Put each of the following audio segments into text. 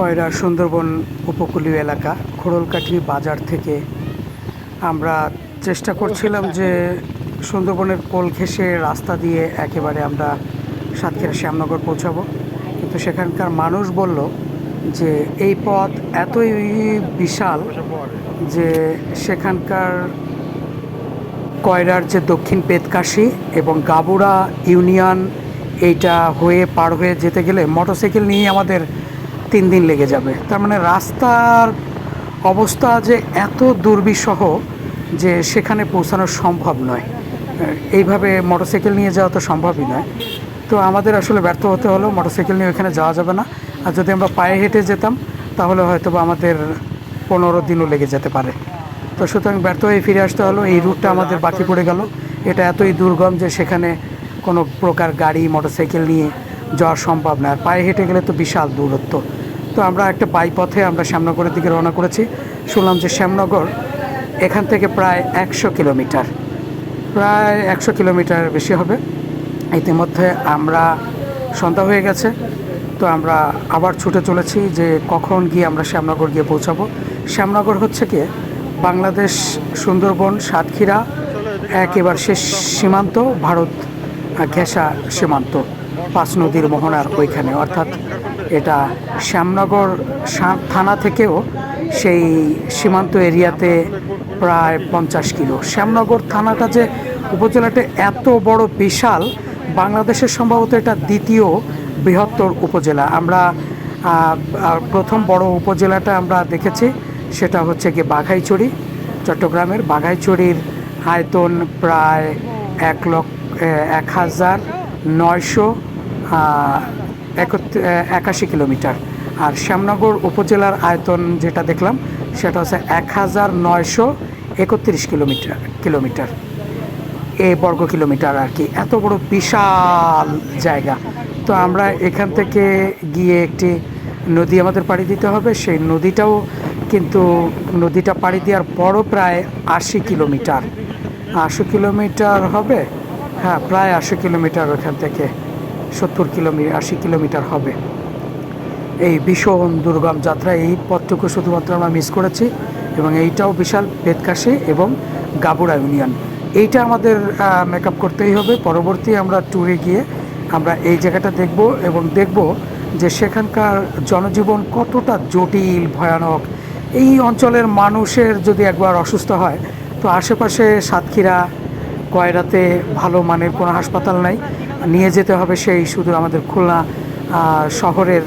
কয়রা সুন্দরবন উপকূলীয় এলাকা খোড়লকাঠি বাজার থেকে আমরা চেষ্টা করছিলাম যে সুন্দরবনের কোল ঘেঁষে রাস্তা দিয়ে একেবারে আমরা সাতক্ষীরা শ্যামনগর পৌঁছাবো। কিন্তু সেখানকার মানুষ বলল যে এই পথ এতই বিশাল যে সেখানকার কয়রার যে দক্ষিণ পেতকাশি এবং গাবুড়া ইউনিয়ন এইটা হয়ে পার হয়ে যেতে গেলে মোটরসাইকেল নিয়ে আমাদের তিন দিন লেগে যাবে। তার মানে রাস্তার অবস্থা যে এত দুর্বিষহ যে সেখানে পৌঁছানো সম্ভব নয়। এইভাবে মোটরসাইকেল নিয়ে যাওয়া তো সম্ভবই নয়। তো আমাদের আসলে ব্যর্থ হতে হলো, মোটরসাইকেল নিয়ে ওখানে যাওয়া যাবে না। আর যদি আমরা পায়ে হেঁটে যেতাম, তাহলে হয়তো বা আমাদের পনেরো দিনও লেগে যেতে পারে। তো সুতরাং ব্যর্থ হয়ে ফিরে আসতে হলো, এই রুটটা আমাদের বাকি পড়ে গেল। এটা এতই দুর্গম যে সেখানে কোনো প্রকার গাড়ি, মোটরসাইকেল নিয়ে যাওয়া সম্ভব না আর পায়ে হেঁটে গেলে তো বিশাল দূরত্ব। তো আমরা একটা বাইপথে আমরা শ্যামনগরের দিকে রওনা করেছি। শুনলাম যে শ্যামনগর এখান থেকে প্রায় একশো কিলোমিটার। প্রায় একশো কিলোমিটার বেশি হবে। ইতিমধ্যে আমরা সন্ধ্যা হয়ে গেছে। তো আমরা আবার ছুটে চলেছি যে কখন গিয়ে আমরা শ্যামনগর গিয়ে পৌঁছাবো। শ্যামনগর হচ্ছে কি? বাংলাদেশ, সুন্দরবন, সাতক্ষীরা একেবার শেষ সীমান্ত, ভারত ঘেঁষা সীমান্ত, পাঁচ নদীর মোহনার ওইখানে। অর্থাৎ এটা শ্যামনগর থানা থেকেও সেই সীমান্ত এরিয়াতে প্রায় পঞ্চাশ কিলো। শ্যামনগর থানাটা যে উপজেলাটা এত বড় বিশাল বাংলাদেশের সম্ভবত এটা দ্বিতীয় বৃহত্তর উপজেলা। আমরা প্রথম বড় উপজেলাটা আমরা দেখেছি, সেটা হচ্ছে গিয়ে বাঘাইচড়ি, চট্টগ্রামের বাঘাইচড়ির আয়তন প্রায় এক লক্ষ এক হাজার নয়শো একাশি কিলোমিটার। আর শ্যামনগর উপজেলার আয়তন যেটা দেখলাম, সেটা হচ্ছে এক হাজার নয়শো একত্রিশ কিলোমিটার কিলোমিটার। এ বর্গ কিলোমিটার আর কি। এত বড় বিশাল জায়গা। তো আমরা এখান থেকে গিয়ে একটি নদী আমাদের পাড়ি দিতে হবে। সেই নদীটাও কিন্তু নদীটা পাড়ি দেওয়ার পরও প্রায় আশি কিলোমিটার। আশি কিলোমিটার হবে? হ্যাঁ প্রায় আশি কিলোমিটার ওখান থেকে। সত্তর কিলোমিটার আশি কিলোমিটার হবে। এই ভীষণ দুর্গম যাত্রা, এই পথটুকু শুধুমাত্র আমরা মিস করেছি এবং এইটাও বিশাল বেদকাশি এবং গাবুড়া ইউনিয়ন এইটা আমাদের মেকআপ করতেই হবে। পরবর্তী আমরা ট্যুরে গিয়ে আমরা এই জায়গাটা দেখব এবং দেখব যে সেখানকার জনজীবন কতটা জটিল, ভয়ানক। এই অঞ্চলের মানুষের যদি একবার অসুস্থ হয়, তো আশেপাশে সাতক্ষীরা, কয়রাতে ভালো মানের কোনো হাসপাতাল নাই। নিয়ে যেতে হবে সেই শুধু আমাদের খুলনা শহরের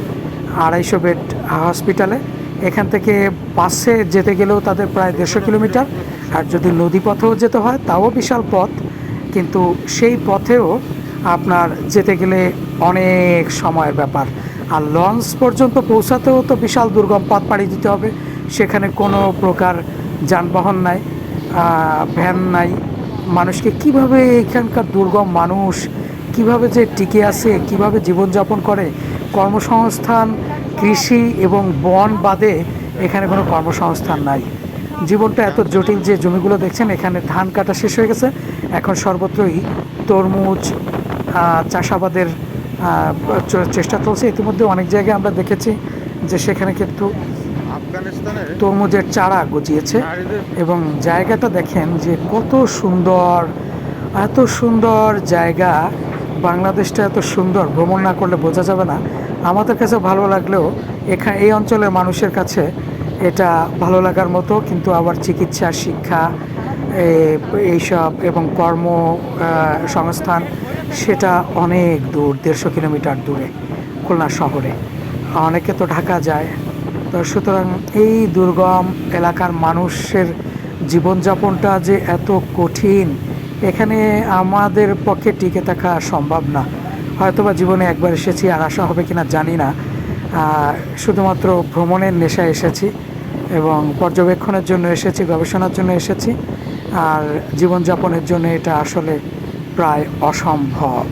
আড়াইশো বেড হসপিটালে। এখান থেকে বাসে যেতে গেলেও তাদের প্রায় দেড়শো কিলোমিটার। আর যদি নদী পথেও যেতে হয়, তাও বিশাল পথ। কিন্তু সেই পথেও আপনার যেতে গেলে অনেক সময়ের ব্যাপার। আর লঞ্চ পর্যন্ত পৌঁছাতেও তো বিশাল দুর্গম পথ পাড়ি দিতে হবে। সেখানে কোনো প্রকার যানবাহন নাই ভ্যান নাই। মানুষকে কীভাবে এখানকার দুর্গম মানুষ কীভাবে যে টিকে আছে কীভাবে জীবনযাপন করে কর্মসংস্থান কৃষি এবং বন বাদে এখানে কোনো কর্মসংস্থান নাই। জীবনটা এত জটিল যে জমিগুলো দেখছেন এখানে ধান কাটা শেষ হয়ে গেছে। এখন সর্বত্রই তরমুজ চাষাবাদের চেষ্টা চলছে। ইতিমধ্যে অনেক জায়গায় আমরা দেখেছি যে সেখানে কিন্তু তরমুজের চারা গজিয়েছে এবং জায়গাটা দেখেন যে কত সুন্দর এত সুন্দর জায়গা। বাংলাদেশটা এত সুন্দর, ভ্রমণ না করলে বোঝা যাবে না। আমাদের কাছে ভালো লাগলেও এখানে এই অঞ্চলের মানুষের কাছে এটা ভালো লাগার মতো, কিন্তু আবার চিকিৎসা, শিক্ষা এইসব এবং কর্ম সংস্থান সেটা অনেক দূর, দেড়শো কিলোমিটার দূরে, খুলনা শহরে। অনেকে তো ঢাকা যায়। তো সুতরাং এই দুর্গম এলাকার মানুষের জীবনযাপনটা যে এত কঠিন এখানে আমাদের পক্ষে টিকে থাকা সম্ভব না। হয়তোবা জীবনে একবার এসেছি আর আসা হবে কিনা জানি না। শুধুমাত্র ভ্রমণের নেশায় এসেছি এবং পর্যবেক্ষণের জন্য এসেছি, গবেষণার জন্য এসেছি। আর জীবনযাপনের জন্য এটা আসলে প্রায় অসম্ভব।